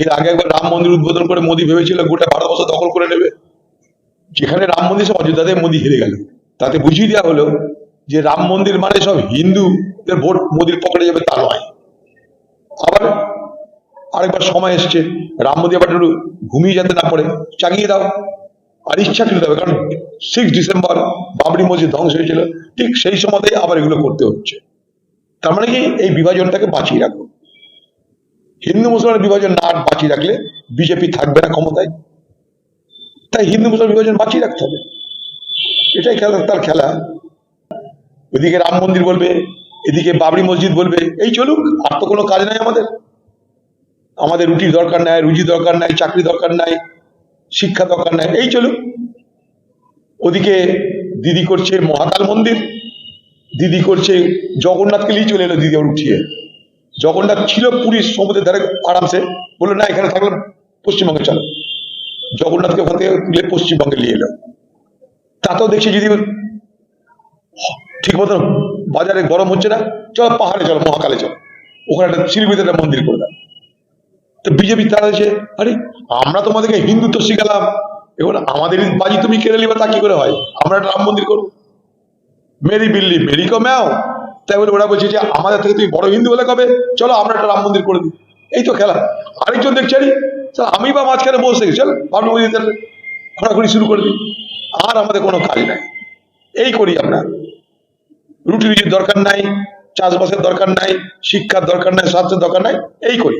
এর আগে একবার রাম মন্দির উদ্বোধন করে মোদী ভেবেছিল গোটা ভারতবর্ষ দখল করে নেবে। যেখানে রাম মন্দির সব অযোধ্যাতে মোদী হেরে গেল। তাতে বুঝিয়ে দেওয়া হলো যে রাম মন্দির মানে সব হিন্দুদের ভোট মোদির পকেটে যাবে তা নয়। আবার আরেকবার সময় এসছে। রাম মন্দির আবার একটু ঘুমিয়ে যেতে না পড়ে চাগিয়ে দাও। আর ইচ্ছা ইচ্ছাকৃত হবে কারণ সিক্স ডিসেম্বর বাবরি মসজিদ ধ্বংস হয়েছিল। ঠিক সেই সময়তেই আবার এগুলো করতে হচ্ছে। তার মানে কি? এই বিভাজনটাকে বাঁচিয়ে রাখো। হিন্দু মুসলমানের বিভাজন না বাঁচিয়ে রাখলে বিজেপি থাকবে না ক্ষমতায়। তাই হিন্দু মুসলমান বিভাজন বাঁচিয়ে রাখতে হবে। এটাই খেলা, তার খেলা। ওইদিকে রাম মন্দির বলবে, এদিকে বাবরি মসজিদ বলবে, এই চলুক, আর তো কোনো কাজ নাই আমাদের। আমাদের রুটির দরকার নাই রুজি দরকার নাই চাকরি দরকার নাই, শিক্ষা দরকার নাই, এই চলুক। ওদিকে দিদি করছে মহাকাল মন্দির, দিদি করছে জগন্নাথকে নিয়ে চলে এলো দিদি উঠিয়ে। জগন্নাথ ছিল পুরীর সমুদ্রের ধারে আরামসে, বলল, না, এখানে থাকলাম পশ্চিমবঙ্গে চলো। জগন্নাথকে ওখান থেকে পশ্চিমবঙ্গে নিয়ে এলো। তাতেও দেখছি যদি ঠিক মতো বাজারে গরম হচ্ছে না, চলো পাহাড়ে চলো, মহাকালে চলো। ওখানে একটা শিলিগুড়িতে একটা মন্দির করে দাও। তো বিজেপি তারা আছে আরে, আমরা তোমাদেরকে হিন্দুত্ব শিখালাম। এবার আমাদের বাজি তুমি কেড়ে নিবে, তা কি করে হয়? আমরা একটা রাম মন্দির করব। মেরি বিল্লি, মেরি কো ম্যাও। তাই বলে ওরা বলছে যে আমাদের থেকে তুমি বড় হিন্দু বলে কবে? চলো আমরা একটা রাম মন্দির করে দিই। এই তো খেলা। আরেকজন দেখছি আমি বা মাঝখানে বসে চল ভাবলো মন্দির ঘোরাঘুরি শুরু করে দিই। আর আমাদের কোনো কাজ নাই। এই করি আমরা। রুটি রুজির দরকার নাই, চাষবাসের দরকার নাই, শিক্ষার দরকার নাই, স্বাস্থ্যের দরকার নাই, এই করি।